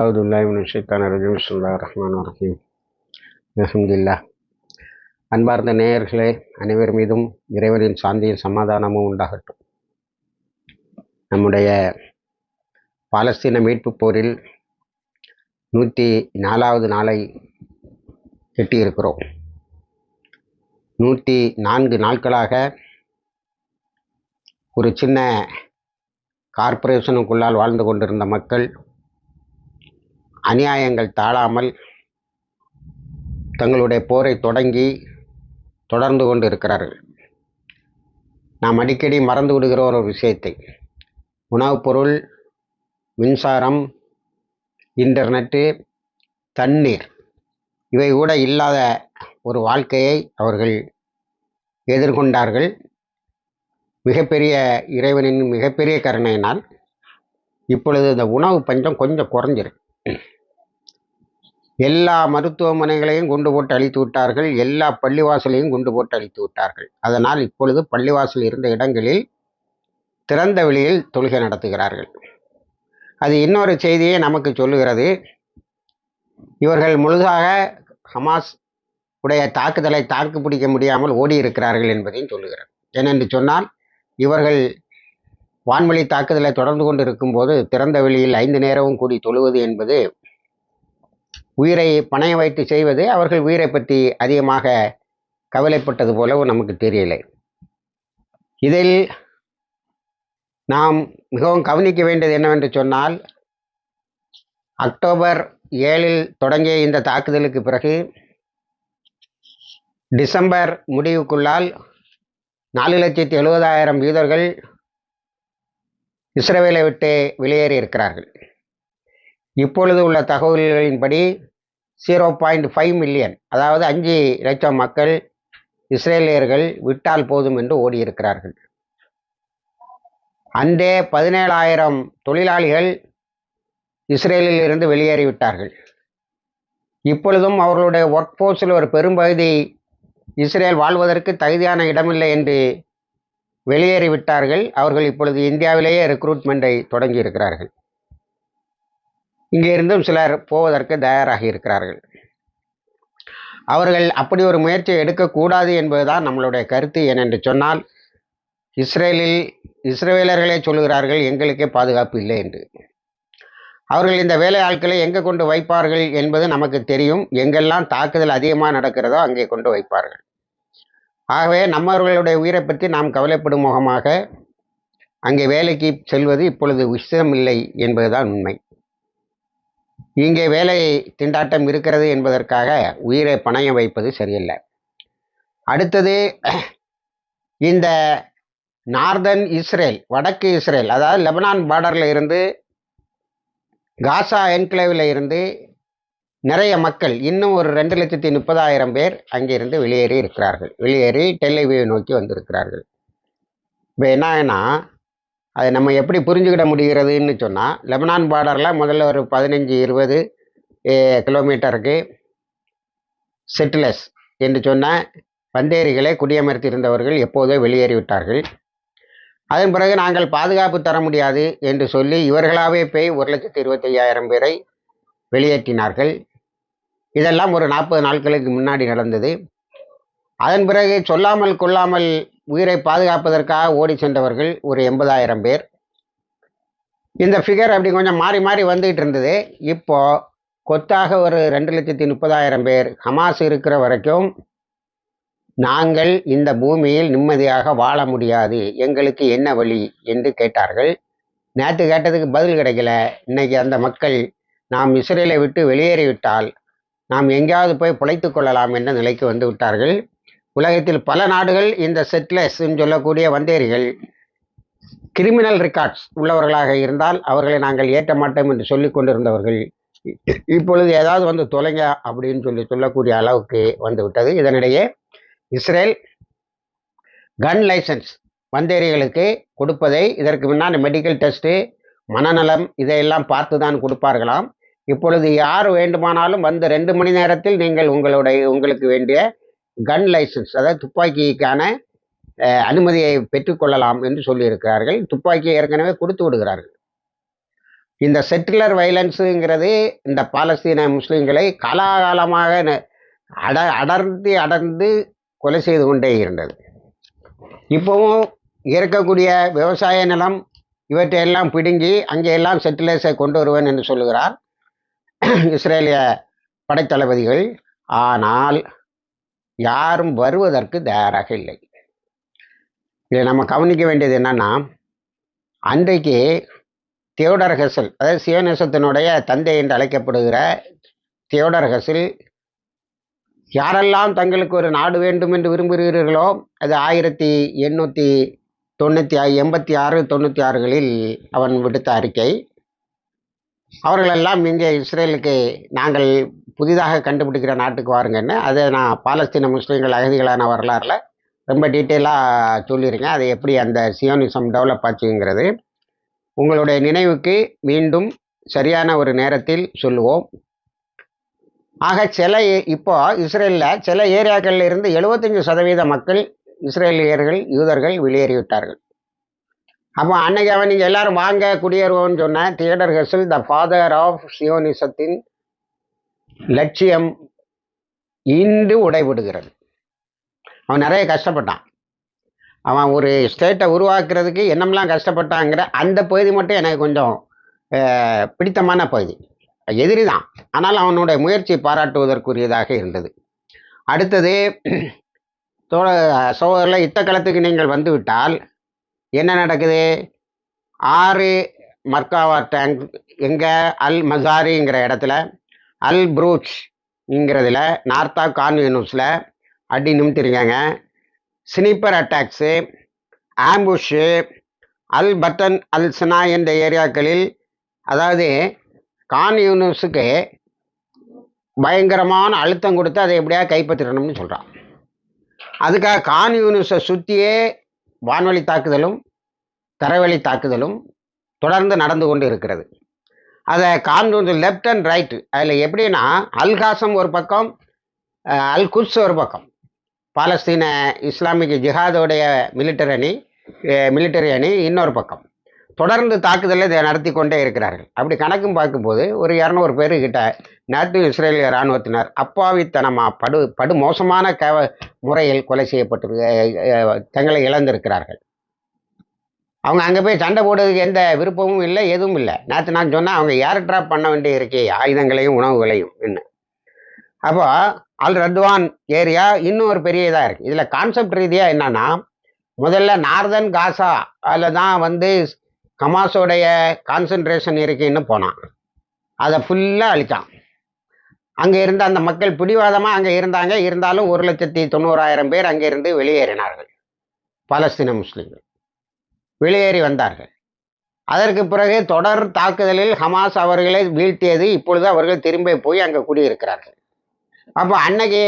أعوذ بالله من الشيطان الرجيم بسم الله الرحمن الرحيم الحمد لله அன்பார்ந்த நேயர்களே அனைவர் மீதும் இறைவனின் சாந்தியும் சமாதானமும் உண்டாகட்டும். நம்முடைய பாலஸ்தீன மீட்பு போரில் நூற்றி நாலாவது நாளை எட்டியிருக்கிறோம். நூற்றி நான்கு நாட்களாக ஒரு சின்ன கார்ப்பரேஷனுக்குள்ளால் வாழ்ந்து கொண்டிருந்த மக்கள் அநியாயங்கள் தாழாமல் தங்களுடைய போரை தொடங்கி தொடர்ந்து கொண்டு இருக்கிறார்கள் நாம் அடிக்கடி மறந்து விடுகிற ஒரு விஷயத்தை. உணவுப் பொருள் மின்சாரம் இன்டர்நெட்டு தண்ணீர் இவை கூட இல்லாத ஒரு வாழ்க்கையை அவர்கள் எதிர்கொண்டார்கள். மிகப்பெரிய இறைவனின் மிகப்பெரிய கருணையினால் இப்பொழுது இந்த உணவு பஞ்சம் கொஞ்சம் குறைஞ்சிருக்கு. எல்லா மருத்துவமனைகளையும் குண்டு போட்டு அழித்து விட்டார்கள். எல்லா பள்ளிவாசலையும் குண்டு போட்டு அழித்து விட்டார்கள். அதனால் இப்பொழுது பள்ளிவாசல் இருந்த இடங்களில் திறந்த வெளியில் தொழுகை நடத்துகிறார்கள். அது இன்னொரு செய்தியை நமக்கு சொல்லுகிறது. இவர்கள் முழுதாக ஹமாஸ் உடைய தாக்குதலை தாக்கு பிடிக்க முடியாமல் ஓடி இருக்கிறார்கள் என்பதையும் சொல்லுகிறார் ஏனென்று சொன்னால் இவர்கள் வான்வழி தாக்குதலை தொடர்ந்து கொண்டு இருக்கும்போது திறந்த வெளியில் ஐந்து நேரமும் கூடி தொழுவது என்பது உயிரை பணைய வைத்து செய்வது அவர்கள் உயிரை பற்றி அதிகமாக கவலைப்பட்டது போலவும் நமக்கு தெரியலை. இதில் நாம் மிகவும் கவனிக்க வேண்டியது என்னவென்று சொன்னால் அக்டோபர் ஏழில் தொடங்கிய இந்த தாக்குதலுக்கு பிறகு டிசம்பர் முடிவுக்குள்ளால் நாலு லட்சத்தி எழுபதாயிரம் யூதர்கள் இஸ்ரேலை விட்டு வெளியேறி இருக்கிறார்கள் இப்பொழுது உள்ள தகவல்களின்படி ஜீரோ பாயிண்ட் ஃபைவ் மில்லியன் அதாவது அஞ்சு லட்சம் மக்கள் இஸ்ரேலியர்கள் விட்டால் போதும் என்று ஓடியிருக்கிறார்கள். அன்றே பதினேழாயிரம் தொழிலாளிகள் இஸ்ரேலில் இருந்து வெளியேறிவிட்டார்கள் இப்பொழுதும் அவர்களுடைய ஒர்க் ஃபோர்ஸில் ஒரு பெரும்பகுதி இஸ்ரேல் வாழ்வதற்கு தகுதியான இடமில்லை என்று வெளியேறிவிட்டார்கள் அவர்கள் இப்பொழுது இந்தியாவிலேயே ரெக்ரூட்மெண்ட்டை தொடங்கியிருக்கிறார்கள். இங்கே இருந்தும் சிலர் போவதற்கு தயாராகி இருக்கிறார்கள். அவர்கள் அப்படி ஒரு முயற்சியை எடுக்கக்கூடாது என்பதுதான் நம்மளுடைய கருத்து ஏனென்று சொன்னால் இஸ்ரேலில் இஸ்ரேலர்களே சொல்லுகிறார்கள் எங்களுக்கே பாதுகாப்பு இல்லை என்று. அவர்கள் இந்த வேலை ஆட்களை எங்கே கொண்டு வைப்பார்கள் என்பது நமக்கு தெரியும். எங்கெல்லாம் தாக்குதல் அதிகமாக நடக்கிறதோ அங்கே கொண்டு வைப்பார்கள். ஆகவே நம்மவர்களுடைய உயிரை பற்றி நாம் கவலைப்படும் முகமாக அங்கே வேலைக்கு செல்வது இப்பொழுது விஷயமில்லை என்பதுதான் உண்மை. இங்கே வேலை திண்டாட்டம் இருக்கிறது என்பதற்காக உயிரை பணயம் வைப்பது சரியில்லை. அடுத்தது இந்த நார்தன் இஸ்ரேல் வடக்கு இஸ்ரேல் அதாவது லெபனான் பார்டரில் இருந்து காசா என்கிளேவில் இருந்து நிறைய மக்கள் இன்னும் ஒரு ரெண்டு லட்சத்தி முப்பதாயிரம் பேர் அங்கிருந்து வெளியேறி இருக்கிறார்கள். வெளியேறி டெல்லிவியை நோக்கி வந்திருக்கிறார்கள். இப்போ என்னன்னா அதை நம்ம எப்படி புரிஞ்சுக்கிட முடிகிறதுன்னு சொன்னால் லெபனான் பார்டரில் முதல்ல ஒரு பதினஞ்சு இருபது கிலோமீட்டருக்கு செட்டிலர்ஸ் என்று சொன்ன பந்தேரிகளை குடியமர்த்தியிருந்தவர்கள் எப்போதோ வெளியேறிவிட்டார்கள். அதன் பிறகு நாங்கள் பாதுகாப்பு தர முடியாது என்று சொல்லி இவர்களாகவே போய் ஒரு லட்சத்தி இருபத்தையாயிரம் பேரை வெளியேற்றினார்கள். இதெல்லாம் ஒரு நாற்பது நாட்களுக்கு முன்னாடி நடந்தது. அதன் பிறகு சொல்லாமல் கொள்ளாமல் உயிரை பாதுகாப்பதற்காக ஓடி சென்றவர்கள் ஒரு எண்பதாயிரம் பேர். இந்த ஃபிகர் அப்படி கொஞ்சம் மாறி மாறி வந்துகிட்டு இருந்தது. இப்போ கொத்தாக ஒரு ரெண்டு லட்சத்தி முப்பதாயிரம் பேர் ஹமாஸ் இருக்கிற வரைக்கும் நாங்கள் இந்த பூமியில் நிம்மதியாக வாழ முடியாது. எங்களுக்கு என்ன வழி என்று கேட்டார்கள். நேற்று கேட்டதுக்கு பதில் கிடைக்கல. இன்னைக்கு அந்த மக்கள் நாம் இஸ்ரேலை விட்டு வெளியேறிவிட்டால் நாம் எங்கேயாவது போய் பிழைத்து கொள்ளலாம் என்ற நிலைக்கு வந்து விட்டார்கள். உலகத்தில் பல நாடுகள் இந்த செட்லர்ஸ்ன்னு சொல்லக்கூடிய வந்தேரிகள். கிரிமினல் ரெக்கார்ட்ஸ் உள்ளவர்களாக இருந்தால் அவர்களை நாங்கள் ஏற்ற மாட்டோம் என்று சொல்லி கொண்டிருந்தவர்கள். இப்பொழுது ஏதாவது வந்து தொலைங்க அப்படின்னு சொல்லி சொல்லக்கூடிய அளவுக்கு வந்துவிட்டது. இதனிடையே இஸ்ரேல் கன் லைசன்ஸ் வந்தேரிகளுக்கு கொடுப்பதை இதற்கு முன்னால் மெடிக்கல் டெஸ்ட்டு மனநலம் இதையெல்லாம் பார்த்து தான் கொடுப்பார்களாம். இப்பொழுது யார் வேண்டுமானாலும் வந்து ரெண்டு மணி நேரத்தில் நீங்கள் உங்களுடைய உங்களுக்கு வேண்டிய கன் லைசன்ஸ் அதாவது துப்பாக்கிக்கான அனுமதியை பெற்றுக்கொள்ளலாம் என்று சொல்லியிருக்கிறார்கள். துப்பாக்கியை ஏற்கனவே கொடுத்து விடுகிறார்கள். இந்த செட்டிலர் வைலன்ஸுங்கிறது இந்த பாலஸ்தீன முஸ்லீம்களை காலாகாலமாக ந- அட அடர்ந்து அடர்ந்து கொலை செய்து கொண்டே இருந்தது. இப்போவும் இருக்கக்கூடிய விவசாய நிலம் இவற்றையெல்லாம் பிடுங்கி அங்கே எல்லாம் செட்டிலர்ஸை கொண்டு வருவேன் என்று சொல்லுகிறார். இஸ்ரேலிய படைத்தளபதிகள் ஆனால் யாரும் வருவதற்கு தயாராக இல்லை. இதை நம்ம கவனிக்க வேண்டியது என்னன்னா அன்றைக்கு தியோடர் ஹெசல் அதாவது சிவநேசத்தினுடைய தந்தை என்று அழைக்கப்படுகிற தியோடர் ஹெசல் யாரெல்லாம் தங்களுக்கு ஒரு நாடு வேண்டும் என்று விரும்புகிறீர்களோ அது ஆயிரத்தி எண்ணூற்றி தொண்ணூற்றி எண்பத்தி ஆறு தொண்ணூற்றி ஆறுகளில் அவன் விடுத்த அறிக்கை. அவர்களெல்லாம் இங்கே இஸ்ரேலுக்கு நாங்கள் புதிதாக கண்டுபிடிக்கிற நாட்டுக்கு வாருங்கன்னு. அதை நான் பாலஸ்தீன முஸ்லீம்கள் அகதிகளான வரலாறுல ரொம்ப டீட்டெயிலாக சொல்லியிருக்கேன். அது எப்படி அந்த சியோனிசம் டெவலப் ஆச்சுங்கிறது. உங்களுடைய நினைவுக்கு மீண்டும் சரியான ஒரு நேரத்தில் சொல்லுவோம். ஆக சில ஏ- இப்போ இஸ்ரேலில் சில ஏரியாக்களில் இருந்து எழுபத்தஞ்சு சதவீத மக்கள் இஸ்ரேலியர்கள் யூதர்கள் வெளியேறிவிட்டார்கள். அப்போ அன்னைக்கு அவன் நீங்கள் எல்லாரும் வாங்க குடியேறுவோம்னு சொன்ன Theodor Herzl the father of சியோனிசத்தின் லட்சியம் இன்று உடைபடுகிறது அவன் நிறைய கஷ்டப்பட்டான். அவன் ஒரு ஸ்டேட்டை உருவாக்குறதுக்கு என்னமெல்லாம் கஷ்டப்பட்டாங்கிற அந்த பகுதி மட்டும் எனக்கு கொஞ்சம் பிடித்தமான பகுதி. எதிரி தான். ஆனால் அவனுடைய முயற்சி பாராட்டுவதற்குரியதாக இருந்தது. அடுத்தது தோழ சோதரில் இத்தக்களத்துக்கு நீங்கள் வந்துவிட்டால் என்ன நடக்குது? ஆறு மர்காவா டேங்க் எங்கே அல் மசாரிங்கிற இடத்துல அல் ப்ரூச்ங்கிறதுல நார்த்தா கான்யூனிஸில் அடி நிமித்திருக்காங்க. ஸ்னீப்பர் அட்டாக்ஸு ஆம்புஷு அல் பட்டன் அல் சனா என்ற ஏரியாக்களில் அதாவது கான் யூனிஸுக்கு பயங்கரமான அழுத்தம் கொடுத்து அதை எப்படியா கைப்பற்றிடணும்னு சொல்கிறான் அதுக்காக கான் யூனிவர்ஸை சுற்றியே வான்வழி தாக்குதலும் தரவழி தாக்குதலும் தொடர்ந்து நடந்து கொண்டு இருக்கிறது. அதை கான் லெஃப்ட் அண்ட் ரைட்டு அதில் எப்படின்னா அல்காசம் ஒரு பக்கம் அல் குட்ஸ் ஒரு பக்கம். பாலஸ்தீன இஸ்லாமிக் ஜிஹாதோடைய மிலிட்டரி அணி மிலிட்டரி அணி இன்னொரு பக்கம். தொடர்ந்து தாக்குதலை இதை நடத்தி கொண்டே இருக்கிறார்கள். அப்படி கணக்கும் பார்க்கும்போது ஒரு இரநூறு பேர் நேற்று இஸ்ரேலிய இராணுவத்தினர் அப்பாவித்தனமாக படு படு மோசமான முறையில் கொலை செய்யப்பட்டு தங்களை இழந்திருக்கிறார்கள். அவங்க அங்கே போய் சண்டை போடுறதுக்கு எந்த விருப்பமும் இல்லை எதுவும் இல்லை. நேற்று நான் சொன்னேன் அவங்க ஏர் ட்ராப் பண்ண வேண்டிய இருக்கே ஆயுதங்களையும் உணவுகளையும் என்ன அப்போ அல் ரத்வான் ஏரியா இன்னும் ஒரு பெரிய இதாக இருக்குது இதில் கான்செப்ட் ரீதியாக என்னன்னா முதல்ல நார்தன் காசா அதில் தான் வந்து ஹமாஸோடைய கான்சன்ட்ரேஷன் இருக்குன்னு போனான். அதை ஃபுல்லாக அழித்தான் அங்கே இருந்த அந்த மக்கள் பிடிவாதமாக அங்கே இருந்தாங்க. இருந்தாலும் ஒரு லட்சத்தி தொண்ணூறாயிரம் பேர் அங்கே இருந்து வெளியேறினார்கள். பாலஸ்தீன முஸ்லீம்கள். வெளியேறி வந்தார்கள். அதற்கு பிறகு தொடர் தாக்குதலில் ஹமாஸ் அவர்களை வீழ்த்தியது. இப்பொழுது அவர்கள் திரும்பி போய் அங்கே குடியிருக்கிறார்கள். அப்போ அன்னைக்கு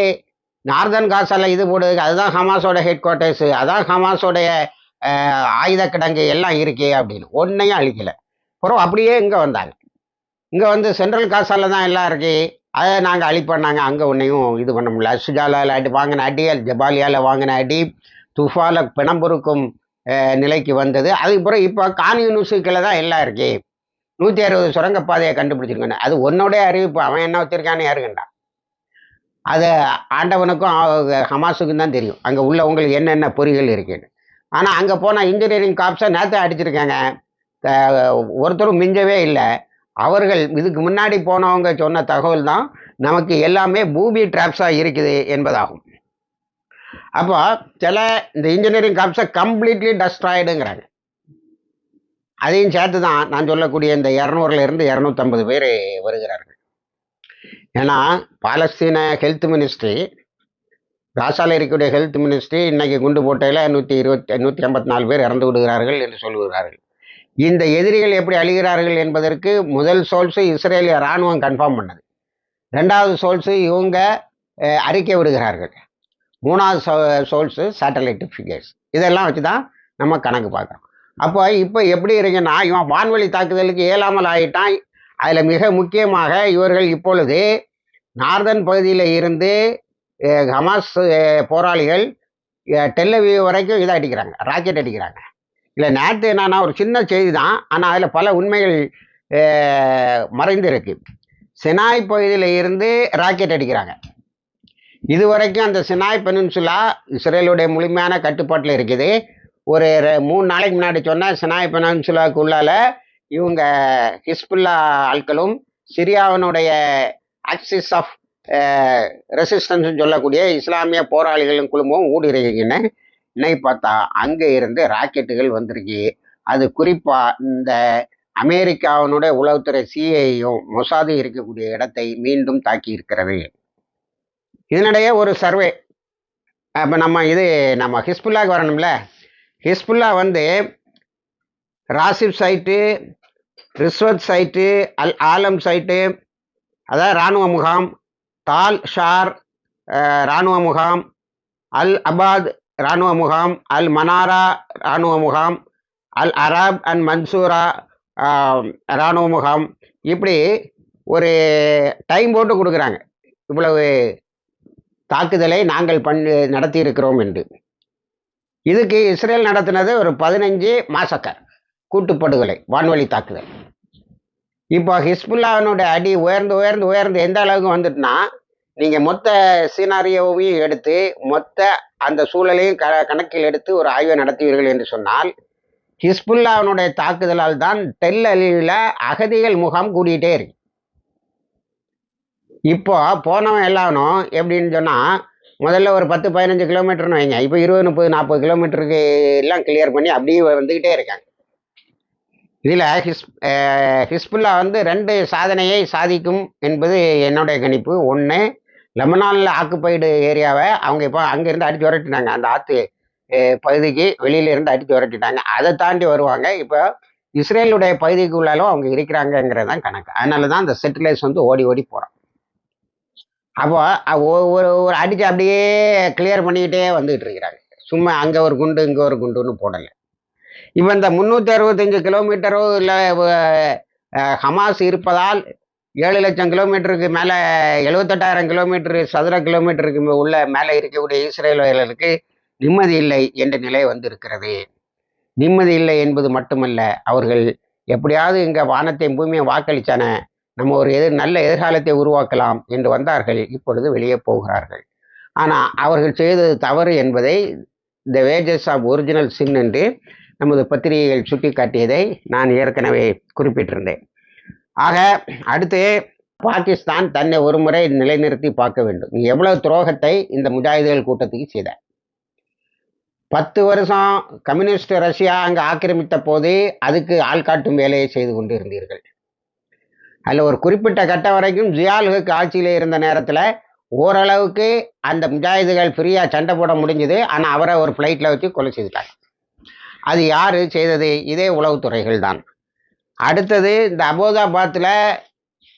நார்தன் காசால இது போடுறதுக்கு அதுதான் ஹமாஸோட ஹெட் குவார்ட்டர்ஸு அதான் ஹமாஸோடைய ஆயுத கிடங்கு எல்லாம் இருக்கே அப்படின்னு. ஒன்றையும் அழிக்கலை. அப்புறம் அப்படியே இங்கே வந்தாங்க. இங்கே வந்து சென்ட்ரல் காசால தான் எல்லாம் இருக்கு. அதை நாங்கள் அழிப்பண்ணாங்க அங்கே ஒன்றையும் இது பண்ண முடியல. அசுஜாலால் அடி வாங்கின அடி அல் வாங்கின அடி துஃபால பிணம்புருக்கும் நிலைக்கு வந்தது. அதுக்கப்புறம் இப்போ கான்யூனிஸுக்கில் தான் எல்லாம் இருக்கு. நூற்றி அறுபது சுரங்கப்பாதையை கண்டுபிடிச்சிருக்கேன் அது உன்னோடைய அறிவிப்பு. அவன் என்ன வச்சிருக்கான்னு யாருக்கண்டா? அது ஆண்டவனுக்கும் ஹமாஸுக்கும் தான் தெரியும். அங்கே உள்ளவங்களுக்கு என்னென்ன பொறிகள் இருக்குன்னு. ஆனால் அங்கே போனால் இன்ஜினியரிங் காப்ஸை நேற்று அடிச்சிருக்காங்க. ஒருத்தரும் மிஞ்சவே இல்லை. அவர்கள் இதுக்கு முன்னாடி போனவங்க சொன்ன தகவல் தான் நமக்கு எல்லாமே பூமி ட்ராப்ஸாக இருக்குது என்பதாகும். அப்போ சில இந்த இன்ஜினியரிங் காப்ஸை கம்ப்ளீட்லி டஸ்ட்ராய்டுங்கிறாங்க அதையும் சேர்த்து தான் நான் சொல்லக்கூடிய இந்த இரநூறுல இருந்து இரநூத்தம்பது பேர் வருகிறார்கள். ஏன்னா பாலஸ்தீன ஹெல்த் மினிஸ்ட்ரி காசால இருக்கக்கூடிய ஹெல்த் மினிஸ்ட்ரி இன்னைக்கு குண்டு போட்டையில் நூற்றி இருபத்தி நூற்றி ஐம்பத்தி நாலு பேர் இறந்து விடுகிறார்கள் என்று சொல்லுகிறார்கள் இந்த எதிரிகள் எப்படி அழிகிறார்கள் என்பதற்கு முதல் சோல்ஸு இஸ்ரேலிய இராணுவம் கன்ஃபார்ம் பண்ணது. ரெண்டாவது சோல்ஸு இவங்க அறிக்கை விடுகிறார்கள். மூணாவது சோல்ஸு சேட்டலைட் ஃபிகர்ஸ் இதெல்லாம் வச்சு தான் நம்ம கணக்கு பார்க்குறோம். அப்போ இப்போ எப்படி இருக்குன்னா இவன் வான்வழி தாக்குதலுக்கு இயலாமல் ஆகிட்டான் அதில் மிக முக்கியமாக இவர்கள் இப்பொழுது நார்தன் பகுதியில் இருந்து ஹமாஸ் போராளிகள் அஹ், டெல்லவியூ வரைக்கும் இதை அடிக்கிறாங்க ராக்கெட் அடிக்கிறாங்க. இல்லை நேற்று என்னன்னா ஒரு சின்ன செய்தி தான் ஆனால் அதில் பல உண்மைகள் மறைந்திருக்கு. செனாய் பகுதியில் இருந்து ராக்கெட் அடிக்கிறாங்க. இதுவரைக்கும் அந்த சினாய் பெனின்சுலா இஸ்ரேலுடைய முழுமையான கட்டுப்பாட்டில் இருக்குது. ஒரு ரெ- மூணு நாளைக்கு முன்னாடி சொன்னால் சினாய் பெனின்சுலாவுக்கு இவங்க ஹிஸ்புல்லா ஆட்களும் சிரியாவினுடைய ஆக்சிஸ் ஆஃப் ரெசிஸ்டன்ஸ் சொல்லக்கூடிய இஸ்லாமிய போராளிகளும் குழுமம் ஊடுருவிங்கன்னு இன்னைக்கு பார்த்தா அங்கே இருந்து ராக்கெட்டுகள் வந்திருக்கு. அது குறிப்பாக இந்த அமெரிக்காவினுடைய உளவுத்துறை சிஐயும் மொசாது இருக்கக்கூடிய இடத்தை மீண்டும் தாக்கி இருக்கிறது இதனிடையே ஒரு சர்வே. அப்போ நம்ம இது நம்ம ஹிஸ்புல்லாக்கு வரணும்ல. ஹிஸ்புல்லா வந்து ராசிப் சைட்டு ரிஸ்வத் சைட்டு அல் ஆலம் சைட்டு அதாவது இராணுவ முகாம் தால் ஷார் இராணுவ முகாம் அல் அபாத் இராணுவ முகாம் அல் மனாரா இராணுவ முகாம் அல் அராப் அண்ட் மன்சூரா இராணுவ முகாம். இப்படி ஒரு டைம் போட்டு கொடுக்குறாங்க. இவ்வளவு தாக்குதலை நாங்கள் பண்ணி நடத்தியிருக்கிறோம் என்று. இதுக்கு இஸ்ரேல் நடத்தினது ஒரு பதினஞ்சு மாசக்கர் கூட்டுப்படுகொலை வான்வழி தாக்குதல். இப்போ ஹிஸ்புல்லாவினுடைய அடி உயர்ந்து உயர்ந்து உயர்ந்து எந்த அளவுக்கு வந்துட்டுனா நீங்கள் மொத்த சீனாரியோவையும் எடுத்து மொத்த அந்த சூழலையும் க கணக்கில் எடுத்து ஒரு ஆய்வை நடத்துவீர்கள் என்று சொன்னால் ஹிஸ்புல்லாவினுடைய தாக்குதலால் தான் டெல் அலிவில் அகதிகள் முகாம் கூடிகிட்டே இருக்கு. இப்போ போனவன் எல்லாவனும் எப்படின்னு சொன்னால் முதல்ல ஒரு பத்து பதினஞ்சு கிலோமீட்டர்னு வைங்க. இப்போ இருபது முப்பது நாற்பது கிலோமீட்டருக்கு எல்லாம் கிளியர் பண்ணி அப்படியே வந்துக்கிட்டே இருக்காங்க. இதில் ஹிஸ் ஹிஸ்புல்லா வந்து ரெண்டு சாதனையை சாதிக்கும் என்பது என்னுடைய கணிப்பு. ஒன்று லெபனானில் ஆக்குப்பைடு ஏரியாவை அவங்க இப்போ அங்கேருந்து அடித்து உரட்டினாங்க அந்த ஆற்று பகுதிக்கு வெளியில இருந்து அடித்து உரட்டிட்டாங்க அதை தாண்டி வருவாங்க. இப்போ இஸ்ரேலுடைய பகுதிக்குள்ளாலும் அவங்க இருக்கிறாங்கங்கிறது தான் கணக்கு. அதனால தான் அந்த செட்டிலைஸ் வந்து ஓடி ஓடி போகிறோம் அப்போ ஒரு ஒரு அடித்து அப்படியே கிளியர் பண்ணிக்கிட்டே வந்துகிட்டு இருக்கிறாங்க. சும்மா அங்கே ஒரு குண்டு இங்கே ஒரு குண்டுன்னு போடலை. இப்போ இந்த முந்நூற்றி அறுபத்தஞ்சு கிலோமீட்டரோ இல்லை ஹமாஸ் இருப்பதால் ஏழு லட்சம் கிலோமீட்டருக்கு மேலே எழுபத்தெட்டாயிரம் கிலோமீட்டரு சதுர கிலோமீட்டருக்கு உள்ள மேலே இருக்கக்கூடிய இஸ்ரேலர்களுக்கு நிம்மதி இல்லை என்ற நிலை வந்திருக்கிறது. நிம்மதி இல்லை என்பது மட்டுமல்ல அவர்கள் எப்படியாவது இங்கே வானத்தையும் பூமியை வாக்களித்தான. நம்ம ஒரு எதிர் நல்ல எதிர்காலத்தை உருவாக்கலாம் என்று வந்தார்கள் இப்பொழுது வெளியே போகிறார்கள். ஆனால் அவர்கள் செய்தது தவறு என்பதை the wages of original sin என்று நமது பத்திரிகைகள் சுட்டிக்காட்டியதை நான் ஏற்கனவே குறிப்பிட்டிருந்தேன். ஆக அடுத்து பாகிஸ்தான் தன்னை ஒருமுறை நிலைநிறுத்தி பார்க்க வேண்டும். நீ எவ்வளவு துரோகத்தை இந்த முஜாஹிதுகள் கூட்டத்துக்கு செய்த பத்து வருஷம் கம்யூனிஸ்ட் ரஷ்யா அங்கே ஆக்கிரமித்த போது அதுக்கு ஆள்காட்டும் வேலையை செய்து கொண்டு இருந்தீர்கள் அதில் ஒரு குறிப்பிட்ட கட்டம் வரைக்கும் ஜியாலுக்கு ஆட்சியில் இருந்த நேரத்தில் ஓரளவுக்கு அந்த முஜாஹிதுகள் ஃப்ரீயாக சண்டை போட முடிஞ்சுது. ஆனால் அவரை ஒரு ஃப்ளைட்டில் வச்சு கொலை செய்துட்டாங்க. அது யார் செய்தது? இதே உளவுத்துறைகள் தான். அடுத்தது இந்த அபோதாபாத்தில்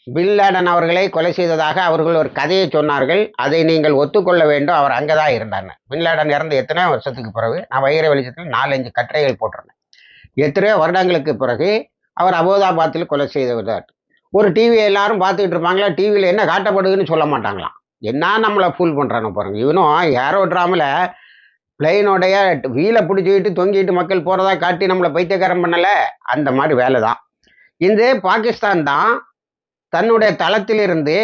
பில்லாடன் லேடன் அவர்களை கொலை செய்ததாக அவர்கள் ஒரு கதையை சொன்னார்கள். அதை நீங்கள் ஒத்துக்கொள்ள வேண்டும். அவர் அங்கே தான் இருந்தாங்க பின்லாடன் இறந்து எத்தனையோ வருஷத்துக்கு பிறகு நான் வைர வெளிச்சத்தில் நாலஞ்சு கட்டுரைகள் போட்டிருந்தேன். எத்தனையோ வருடங்களுக்கு பிறகு அவர் அபோதாபாத்தில் கொலை செய்தவர் ஒரு டிவி எல்லாரும் பார்த்துக்கிட்டு இருப்பாங்களா டிவியில் என்ன காட்டப்படுதுன்னு சொல்ல மாட்டாங்களாம். என்ன நம்மளை ஃபூல் பண்ணுறானு பாருங்க. இவனும் ஏரோ ட்ராமில் பிளெயினோடைய வீலை பிடிச்சிக்கிட்டு தொங்கிட்டு மக்கள் போகிறதா காட்டி நம்மளை பைத்தியக்காரம் பண்ணலை? அந்த மாதிரி வேலை தான் இந்த பாகிஸ்தான் தான் தன்னுடைய தளத்திலிருந்து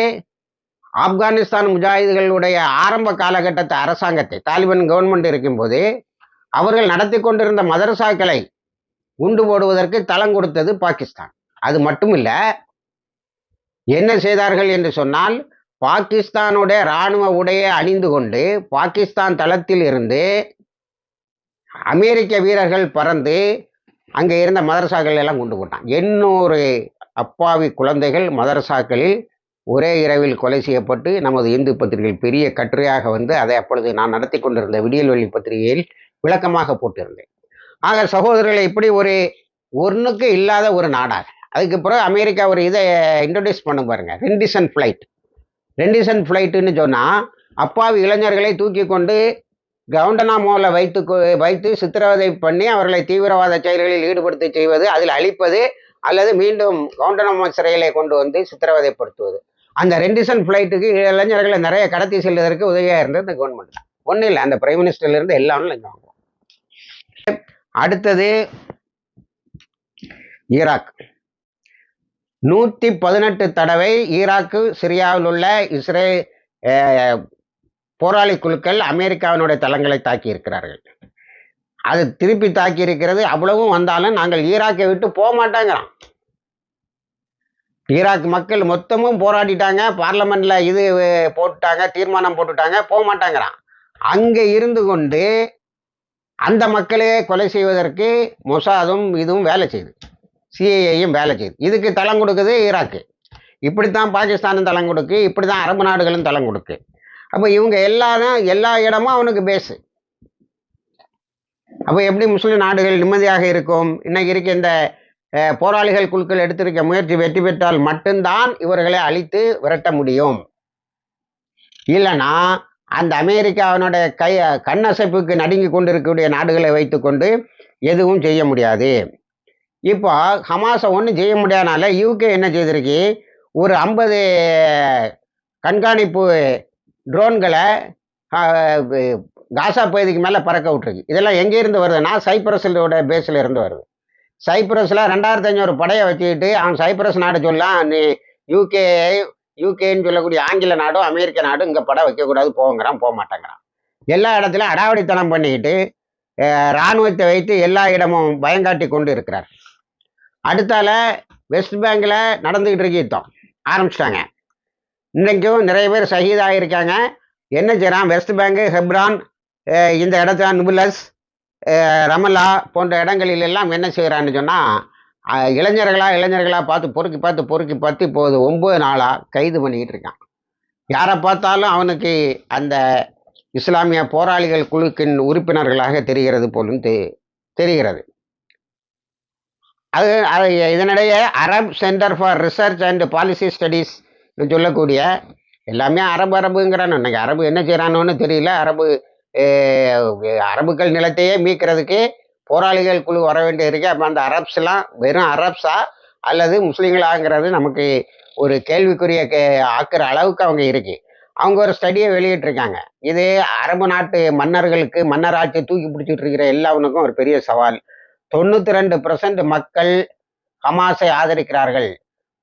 ஆப்கானிஸ்தான் முஜாஹிதுகளுடைய ஆரம்ப காலகட்டத்தை அரசாங்கத்தை தாலிபான் கவர்மெண்ட் இருக்கும்போது அவர்கள் நடத்தி கொண்டிருந்த மதரசாக்களை குண்டு போடுவதற்கு தளம் கொடுத்தது பாகிஸ்தான். அது மட்டும் இல்லை என்ன செய்தார்கள் என்று சொன்னால் பாகிஸ்தானுடைய இராணுவ உடையை அணிந்து கொண்டு பாகிஸ்தான் தளத்தில் இருந்து அமெரிக்க வீரர்கள் பறந்து அங்கே இருந்த மதரசாக்கள் எல்லாம் கொண்டு போட்டான் எண்ணூறு அப்பாவி குழந்தைகள் மதரசாக்களில் ஒரே இரவில் கொலை செய்யப்பட்டு நமது இந்து பத்திரிகை பெரிய கட்டுரையாக வந்து அதை அப்பொழுது நான் நடத்தி கொண்டிருந்த விடியல்வெளி பத்திரிகையில் விளக்கமாக போட்டிருந்தேன். ஆக சகோதரர்களை இப்படி ஒரு ஒன்றுக்கு இல்லாத ஒரு நாடாக அதுக்கு பிறகு அமெரிக்கா ஒரு இதை இன்ட்ரடியூஸ் பண்ண பாருங்க. ரெண்டிசன் ஃப்ளைட் ரெண்டிசன் ஃப்ளைட்டுன்னு சொன்னால் அப்பாவி இளைஞர்களை தூக்கி கொண்டு கவுண்டனாமோவில் வைத்து கொ- வைத்து சித்திரவதை பண்ணி அவர்களை தீவிரவாத செயல்களில் ஈடுபடுத்தி செய்வது அதில் அழிப்பது அல்லது மீண்டும் கவுண்டனாமோ சிறையிலே கொண்டு வந்து சித்திரவதைப்படுத்துவது. அந்த ரெண்டிசன் ஃப்ளைட்டுக்கு இளைஞர்களை நிறைய கடத்தி செல்வதற்கு உதவியாக இருந்தது இந்த கவர்மெண்ட் தான். ஒன்றும் இல்லை அந்த பிரைம் மினிஸ்டர்லேருந்து எல்லாமே லஞ்சம் வாங்குவோம் அடுத்தது ஈராக் நூற்றி பதினெட்டு தடவை ஈராக்கு சிரியாவில் உள்ள இஸ்ரேல் போராளி குழுக்கள் அமெரிக்காவினுடைய தளங்களை தாக்கி இருக்கிறார்கள் அது திருப்பி தாக்கி இருக்கிறது அவ்வளவும் வந்தாலும் நாங்கள் ஈராக்கை விட்டு போக மாட்டாங்கிறோம் ஈராக் மக்கள் மொத்தமும் போராடிட்டாங்க. பார்லமெண்ட்ல இது போட்டுட்டாங்க தீர்மானம் போட்டுட்டாங்க போக மாட்டாங்கிறான். அங்கே இருந்து கொண்டு அந்த மக்களே கொலை செய்வதற்கு மொசாதும் இதுவும் வேலை செய்யுது சிஏஏயும் வேலை செய்யுது. இதுக்கு தளம் கொடுக்குது ஈராக்கு. இப்படித்தான் பாகிஸ்தானும் தளம் கொடுக்கு இப்படி தான் அரபு நாடுகளும் தளம் கொடுக்கு. அப்போ இவங்க எல்லாரும் எல்லா இடமும் அவனுக்கு பேஸு அப்போ எப்படி முஸ்லிம் நாடுகள் நிம்மதியாக இருக்கும்? இன்னைக்கு இருக்க இந்த போராளிகள் குழுக்கள் எடுத்திருக்க முயற்சி வெற்றி பெற்றால் மட்டும்தான் இவர்களை அழித்து விரட்ட முடியும். இல்லைன்னா அந்த அமெரிக்காவினுடைய கை கண்ணசைப்புக்கு நடுங்கி கொண்டிருக்கக்கூடிய நாடுகளை வைத்துக்கொண்டு எதுவும் செய்ய முடியாது. இப்போ ஹமாஸை ஒன்றும் செய்ய முடியாதனால யூகே என்ன செய்திருக்கு? ஒரு ஐம்பது கண்காணிப்பு ட்ரோன்களை காசா பகுதிக்கு மேலே பறக்க விட்டுருக்கு. இதெல்லாம் எங்கேருந்து வருதுன்னா சைப்ரஸோட பேஸில் இருந்து வருது. சைப்ரஸில் ரெண்டாயிரத்தி ஐநூறு படையை வச்சுக்கிட்டு அவன் சைப்ரஸ் நாடு சொல்லலாம் நீ யூகே யூகேன்னு சொல்லக்கூடிய ஆங்கில நாடும் அமெரிக்க நாடும் இங்கே படம் வைக்கக்கூடாது போங்கிறான் போக மாட்டேங்கிறான் எல்லா இடத்துலையும் அடாவடித்தனம் பண்ணிக்கிட்டு இராணுவத்தை வைத்து எல்லா இடமும் பயங்காட்டி கொண்டு இருக்கிறார். அடுத்தால வெஸ்ட் பேங்கில் நடந்துக்கிட்டு இருக்கு யுத்தம். ஆரம்பிச்சிட்டாங்க. இன்றைக்கும் நிறைய பேர் ஷஹீதாக இருக்காங்க என்ன செய்கிறான் வெஸ்ட் பேங்கு ஹெப்ரான் இந்த இடத்துல நுபுலஸ் ரமலா போன்ற இடங்களில் எல்லாம் என்ன செய்கிறான்னு சொன்னால் இளைஞர்களாக இளைஞர்களாக பார்த்து பொறுக்கி பார்த்து பொறுக்கி பார்த்து இப்போது ஒம்பது நாளாக கைது பண்ணிக்கிட்டு இருக்கான். யாரை பார்த்தாலும் அவனுக்கு அந்த இஸ்லாமிய போராளிகள் குழுக்கின் உறுப்பினர்களாக தெரிகிறது போலும் தெ தெரிகிறது. அது அது இதனிடையே Arab centre for research and policy studies சொல்லக்கூடிய எல்லாமே அரபு அரபுங்கிறான். இன்னைக்கு அரபு என்ன செய்கிறானோன்னு தெரியல. அரபு அரபுக்கள் நிலத்தையே மீட்கிறதுக்கு போராளிகள் குழு வர வேண்டியது இருக்கு. அப்போ அந்த அரப்ஸ்லாம் வெறும் அரப்ஸா அல்லது முஸ்லீம்களாங்கிறது நமக்கு ஒரு கேள்விக்குரிய கே ஆக்குற அளவுக்கு அவங்க இருக்கு. அவங்க ஒரு ஸ்டடியை வெளியிட்டிருக்காங்க. இது அரபு நாட்டு மன்னர்களுக்கு மன்னராட்சியை தூக்கி பிடிச்சிட்டு இருக்கிற எல்லாவனுக்கும் ஒரு பெரிய சவால். தொண்ணூத்தி ரெண்டு மக்கள் ஹமாஸை ஆதரிக்கிறார்கள்.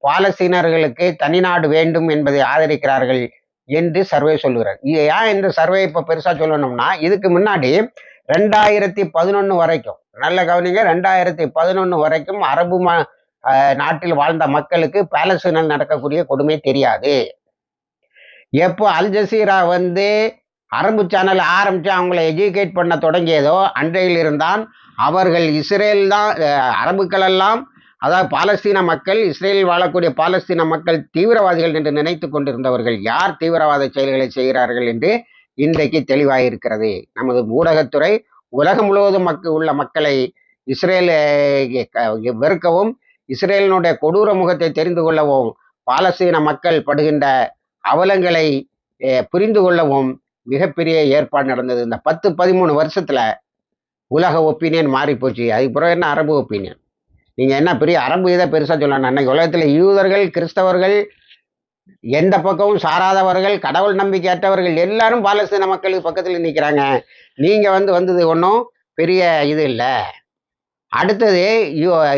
பாலஸ்தீனர்களுக்கு தனிநாடு வேண்டும் என்பதை ஆதரிக்கிறார்கள் என்று சர்வே சொல்லுகிறார். இது ஏன் இந்த சர்வே இப்போ பெருசாக சொல்லணும்னா இதுக்கு முன்னாடி ரெண்டாயிரத்தி பதினொன்று வரைக்கும் நல்ல கவனிங்க ரெண்டாயிரத்தி பதினொன்று வரைக்கும் அரபு ம நாட்டில் வாழ்ந்த மக்களுக்கு பாலஸ்தீனில் நடக்கக்கூடிய கொடுமை தெரியாது. எப்போ அல் ஜசீரா வந்து அரபு சேனல் ஆரம்பித்து அவங்கள எஜுகேட் பண்ண தொடங்கியதோ அன்றையில் இருந்தான் அவர்கள் இஸ்ரேல் தான் அரபுக்கள் அரபுக்களெல்லாம் அதாவது பாலஸ்தீன மக்கள் இஸ்ரேலில் வாழக்கூடிய பாலஸ்தீன மக்கள் தீவிரவாதிகள் என்று நினைத்து கொண்டிருந்தவர்கள் யார் தீவிரவாத செயல்களை செய்கிறார்கள் என்று இன்றைக்கு தெளிவாக இருக்கிறது நமது ஊடகத்துறை உலகம் முழுவதும் மக்க உள்ள மக்களை இஸ்ரேலை க- வெறுக்கவும் இஸ்ரேலினுடைய கொடூர முகத்தை தெரிந்து கொள்ளவும் பாலஸ்தீன மக்கள் படுகின்ற அவலங்களை புரிந்து கொள்ளவும் மிகப்பெரிய ஏற்பாடு நடந்தது. இந்த பத்து பதிமூணு வருஷத்துல உலக ஒப்பீனியன் மாறி போச்சு அதுக்கு பிறகு என்ன அரபு ஒப்பீனியன் நீங்கள் என்ன பெரிய அரபு இதை பெருசாக சொல்லணும் அன்னைக்கு உலகத்தில் யூதர்கள் கிறிஸ்தவர்கள் எந்த பக்கமும் சாராதவர்கள் கடவுள் நம்பிக்கையற்றவர்கள் எல்லாரும் பாலஸ்தீன மக்களுக்கு பக்கத்தில் நிற்கிறாங்க நீங்கள் வந்து வந்தது ஒன்றும் பெரிய இது இல்லை. அடுத்தது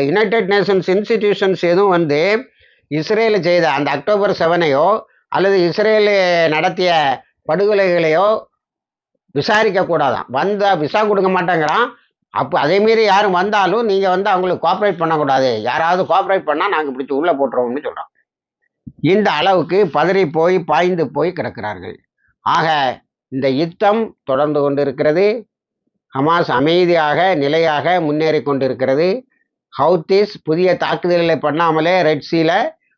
யுனைடெட் நேஷன்ஸ் இன்ஸ்டிடியூஷன்ஸ் எதுவும் வந்து இஸ்ரேல் செய்த அந்த அக்டோபர் செவனையோ அல்லது இஸ்ரேல் நடத்திய படுகொலைகளையோ விசாரிக்க கூடாதான். வந்தால் விசா கொடுக்க மாட்டேங்கிறான். அப்போ அதே மாரி யாரும் வந்தாலும் நீங்கள் வந்து அவங்களுக்கு கோஆப்ரேட் பண்ணக்கூடாது. யாராவது கோஆப்ரேட் பண்ணால் நாங்கள் பிடிச்சி உள்ளே போட்டுருவோம்னு சொல்கிறோம் இந்த அளவுக்கு பதறி போய் பாய்ந்து போய் கிடக்கிறார்கள். ஆக இந்த யுத்தம் தொடர்ந்து கொண்டிருக்கிறது. ஹமாஸ் அமைதியாக நிலையாக முன்னேறி கொண்டிருக்கிறது. ஹவுத்திஸ் புதிய தாக்குதல்களை பண்ணாமலே ரெட் சீல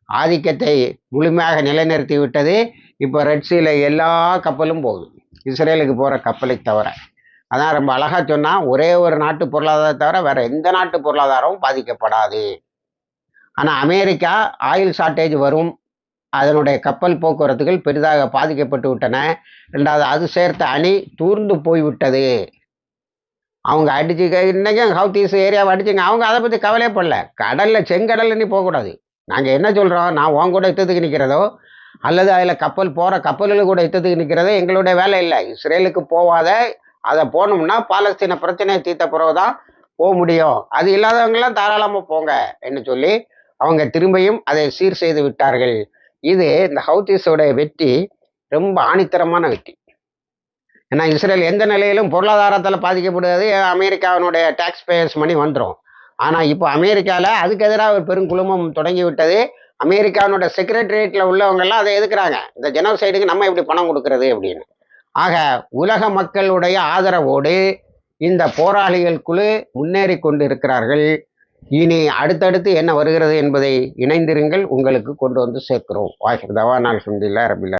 ஆதிக்கத்தை முழுமையாக நிலைநிறுத்தி விட்டது. இப்போ ரெட் சீல எல்லா கப்பலும் போகுது. இஸ்ரேலுக்கு போகிற கப்பலை தவிர. அதான் ரொம்ப அழகாக சொன்னால் ஒரே ஒரு நாட்டு பொருளாதாரத்தை தவிர வேற எந்த நாட்டு பொருளாதாரமும் பாதிக்கப்படாது. ஆனால் அமெரிக்கா ஆயில் ஷார்ட்டேஜ் வரும். அதனுடைய கப்பல் போக்குவரத்துகள் பெரிதாக பாதிக்கப்பட்டு விட்டன. ரெண்டாவது அது சேர்த்த அணி தூர்ந்து போய்விட்டது. அவங்க அடிச்சு இன்னைக்கும் ஹவுத்தீஸ் ஏரியாவை அடிச்சுங்க. அவங்க அதை பற்றி கவலையே படல. கடலில் செங்கடல்ல நீ போகக்கூடாது. நாங்கள் என்ன சொல்கிறோம் நான் உன் கூட யுத்தத்துக்கு நிற்கிறதோ அல்லது அதில் கப்பல் போகிற கப்பல்கள் கூட யுத்தத்துக்கு நிற்கிறது. எங்களுடைய வேலை இல்லை. இஸ்ரேலுக்கு போகாத அதை போனோம்னா பாலஸ்தீன பிரச்சனையை தீர்த்த பிறகு தான் போக முடியும். அது இல்லாதவங்களாம் தாராளமாக போங்க என்று சொல்லி அவங்க திரும்பியும் அதை சீர் செய்து விட்டார்கள். இது இந்த ஹவுத்திஸோட வெற்றி ரொம்ப ஆணித்தரமான வெற்றி. ஏன்னா இஸ்ரேல் எந்த நிலையிலும் பொருளாதாரத்தில் பாதிக்கப்படுவது அமெரிக்காவினுடைய டேக்ஸ் பேயர்ஸ் மணி வந்துடும் ஆனால் இப்போ அமெரிக்காவில் அதுக்கு எதிராக ஒரு பெருங்குழுமம் தொடங்கி விட்டது அமெரிக்கானோட செக்ரட்டரியேட்டில் உள்ளவங்கெல்லாம் அதை எதுக்குறாங்க? இந்த ஜெனோசைடுக்கு நம்ம எப்படி பணம் கொடுக்கறது அப்படின்னு. ஆக உலக மக்களுடைய ஆதரவோடு இந்த போராளிகள் குழு முன்னேறி கொண்டு இருக்கிறார்கள் இனி அடுத்தடுத்து என்ன வருகிறது என்பதை இணைந்திருங்கள். உங்களுக்கு கொண்டு வந்து சேர்க்கிறோம். வாஹிர் தவான் அல்ஹம்துலில்லாஹ் ரபில்